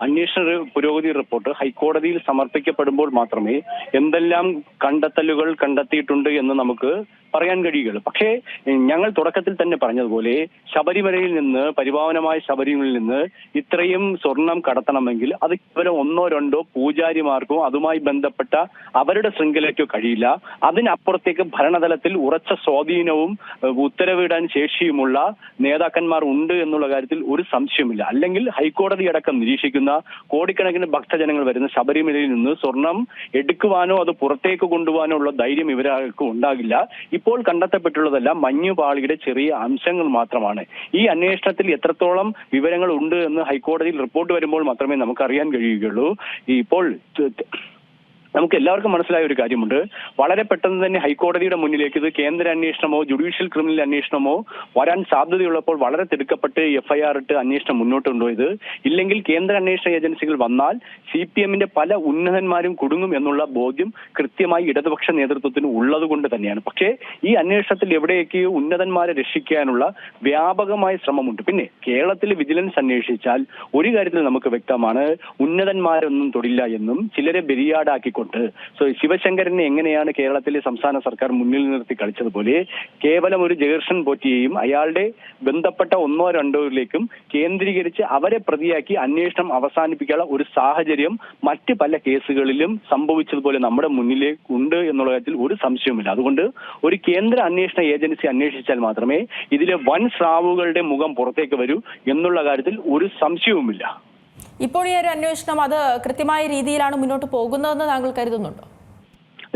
അന്വേഷണ പുരോഗതി റിപ്പോർട്ട് ഹൈക്കോടതിയിൽ സമർപ്പിക്കപ്പെടുമ്പോൾ മാത്രമേ എന്തെല്ലാം കണ്ടെത്തലുകൾ കണ്ടെത്തിയിട്ടുണ്ട് എന്ന് നമുക്ക് പറയാൻ കഴിയുകയുള്ളൂ. പക്ഷേ ഞങ്ങൾ തുടക്കത്തിൽ തന്നെ പറഞ്ഞതുപോലെ ശബരിമലയിൽ നിന്ന് പരിപാവനമായ ശബരിമലയിൽ നിന്ന് ഇത്രയും സ്വർണം കടത്തണമെങ്കിൽ അത് കേവലം ഒന്നോ രണ്ടോ പൂജാരിമാർക്കോ അതുമായി ബന്ധപ്പെട്ട അവരുടെ ശൃംഖലയ്ക്കോ കഴിയില്ല. അതിനപ്പുറത്തേക്ക് ഭരണതലത്തിൽ ഉറച്ച സ്വാധീനവും ഉത്തരവിടാൻ ശേഷിയുമുള്ള നേതാക്കന്മാർ ഉണ്ട് എന്നുള്ള കാര്യത്തിൽ ഒരു സംശയമില്ല അല്ലെങ്കിൽ ഹൈക്കോടതി അടക്കം നിരീക്ഷിക്കുന്ന കോടിക്കണക്കിന് ഭക്തജനങ്ങൾ വരുന്ന ശബരിമലയിൽ നിന്ന് സ്വർണം എടുക്കുവാനോ അത് പുറത്തേക്ക് കൊണ്ടുപോകാനോ ഉള്ള ധൈര്യം ഇവരാൾക്ക് ഉണ്ടാകില്ല. ഇപ്പോൾ കണ്ടെത്തപ്പെട്ടുള്ളതെല്ലാം മഞ്ഞുപാളിയുടെ ചെറിയ അംശങ്ങൾ മാത്രമാണ്. ഈ അന്വേഷണത്തിൽ എത്രത്തോളം വിവരങ്ങൾ ഉണ്ട് എന്ന് ഹൈക്കോടതിയിൽ റിപ്പോർട്ട് വരുമ്പോൾ മാത്രമേ നമുക്ക് അറിയാൻ കഴിയുകയുള്ളൂ. ഇപ്പോൾ നമുക്ക് എല്ലാവർക്കും മനസ്സിലായ ഒരു കാര്യമുണ്ട്. വളരെ പെട്ടെന്ന് തന്നെ ഹൈക്കോടതിയുടെ മുന്നിലേക്ക് ഇത് കേന്ദ്ര അന്വേഷണമോ ജുഡീഷ്യൽ ക്രിമിനൽ അന്വേഷണമോ വരാൻ സാധ്യതയുള്ളപ്പോൾ വളരെ തിടുക്കപ്പെട്ട് എഫ്ഐആർ ഇട്ട് അന്വേഷണം മുന്നോട്ട് കൊണ്ടുപോയത് ഇല്ലെങ്കിൽ കേന്ദ്ര അന്വേഷണ ഏജൻസികൾ വന്നാൽ സി പി എമ്മിന്റെ പല ഉന്നതന്മാരും കുടുങ്ങും എന്നുള്ള ബോധ്യം കൃത്യമായി ഇടതുപക്ഷ നേതൃത്വത്തിന് ഉള്ളത് കൊണ്ട് തന്നെയാണ്. പക്ഷേ ഈ അന്വേഷണത്തിൽ എവിടെയൊക്കെയോ ഉന്നതന്മാരെ രക്ഷിക്കാനുള്ള വ്യാപകമായ ശ്രമമുണ്ട്. പിന്നെ കേരളത്തിൽ വിജിലൻസ് അന്വേഷിച്ചാൽ ഒരു കാര്യത്തിൽ നമുക്ക് വ്യക്തമാണ് ഉന്നതന്മാരൊന്നും തൊടില്ല എന്നും ചിലരെ ബലിയാടാക്കിക്കൊണ്ട് സോ ശിവശങ്കരനെ എങ്ങനെയാണ് കേരളത്തിലെ സംസ്ഥാന സർക്കാർ മുന്നിൽ നിർത്തി കളിച്ചതുപോലെ കേവലം ഒരു ജേർഷൻ പോറ്റിയെയും അയാളുടെ ബന്ധപ്പെട്ട ഒന്നോ രണ്ടോയിലേക്കും കേന്ദ്രീകരിച്ച് അവരെ പ്രതിയാക്കി അന്വേഷണം അവസാനിപ്പിക്കാനുള്ള ഒരു സാഹചര്യം മറ്റ് പല കേസുകളിലും സംഭവിച്ചതുപോലെ നമ്മുടെ മുന്നിലേ ഉണ്ട് എന്നുള്ള കാര്യത്തിൽ ഒരു സംശയവുമില്ല. അതുകൊണ്ട് ഒരു കേന്ദ്ര അന്വേഷണ ഏജൻസി അന്വേഷിച്ചാൽ മാത്രമേ ഇതിലെ വൻ സ്രാവുകളുടെ മുഖം പുറത്തേക്ക് വരൂ എന്നുള്ള കാര്യത്തിൽ ഒരു സംശയവുമില്ല. ഇപ്പോൾ ഈ ഒരു അന്വേഷണം അത് കൃത്യമായ രീതിയിലാണ് മുന്നോട്ട് പോകുന്നതെന്ന് താങ്കൾ കരുതുന്നുണ്ടോ?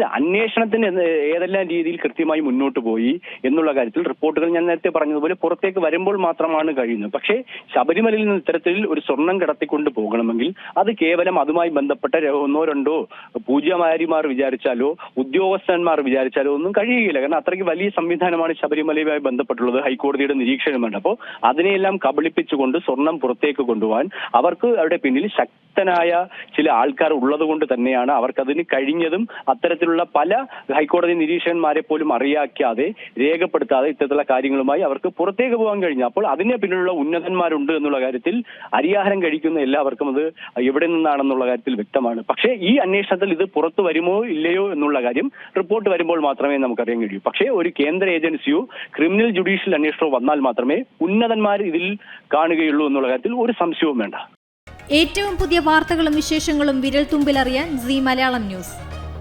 അന്വേഷണത്തിന് ഏതെല്ലാം രീതിയിൽ കൃത്യമായി മുന്നോട്ട് പോയി എന്നുള്ള കാര്യത്തിൽ റിപ്പോർട്ടുകൾ ഞാൻ നേരത്തെ പറഞ്ഞതുപോലെ പുറത്തേക്ക് വരുമ്പോൾ മാത്രമാണ് കഴിയുന്നത്. പക്ഷേ ശബരിമലയിൽ നിന്ന് ഇത്തരത്തിൽ ഒരു സ്വർണം കടത്തിക്കൊണ്ട് പോകണമെങ്കിൽ അത് കേവലം അതുമായി ബന്ധപ്പെട്ട ഒന്നോ രണ്ടോ പൂജ്യമാരിമാർ വിചാരിച്ചാലോ ഉദ്യോഗസ്ഥന്മാർ വിചാരിച്ചാലോ ഒന്നും കഴിയുകയില്ല. കാരണം അത്രയ്ക്ക് വലിയ സംവിധാനമാണ് ശബരിമലയുമായി ബന്ധപ്പെട്ടുള്ളത്. ഹൈക്കോടതിയുടെ നിരീക്ഷണമുണ്ട്. അപ്പോൾ അതിനെയെല്ലാം കബളിപ്പിച്ചുകൊണ്ട് സ്വർണം പുറത്തേക്ക് കൊണ്ടുപോകാൻ അവർക്ക് അവരുടെ പിന്നിൽ ശക്തനായ ചില ആൾക്കാർ ഉള്ളത് കൊണ്ട് തന്നെയാണ് അവർക്കതിന് കഴിഞ്ഞതും അത്തരത്തിലുള്ള പല ഹൈക്കോടതി നിരീക്ഷകന്മാരെ പോലും അറിയാക്കാതെ രേഖപ്പെടുത്താതെ ഇത്തരത്തിലുള്ള കാര്യങ്ങളുമായി അവർക്ക് പുറത്തേക്ക് പോകാൻ കഴിഞ്ഞു. അപ്പോൾ അതിനെ പിന്നിലുള്ള ഉന്നതന്മാരുണ്ട് എന്നുള്ള കാര്യത്തിൽ അരിയാഹാരം കഴിക്കുന്ന എല്ലാവർക്കും അത് എവിടെ നിന്നാണെന്നുള്ള കാര്യത്തിൽ വ്യക്തമാണ്. പക്ഷേ ഈ അന്വേഷണത്തിൽ ഇത് പുറത്തു വരുമോ ഇല്ലയോ എന്നുള്ള കാര്യം റിപ്പോർട്ട് വരുമ്പോൾ മാത്രമേ നമുക്കറിയാൻ കഴിയൂ. പക്ഷേ ഒരു കേന്ദ്ര ഏജൻസിയോ ക്രിമിനൽ ജുഡീഷ്യൽ അന്വേഷണമോ വന്നാൽ മാത്രമേ ഉന്നതന്മാർ ഇതിൽ കാണുകയുള്ളൂ എന്നുള്ള കാര്യത്തിൽ ഒരു സംശയവും വേണ്ട. ഏറ്റവും പുതിയ വാർത്തകളും വിശേഷങ്ങളും വിരൽ തുമ്പിലറിയാൻ സി മലയാളം ന്യൂസ്.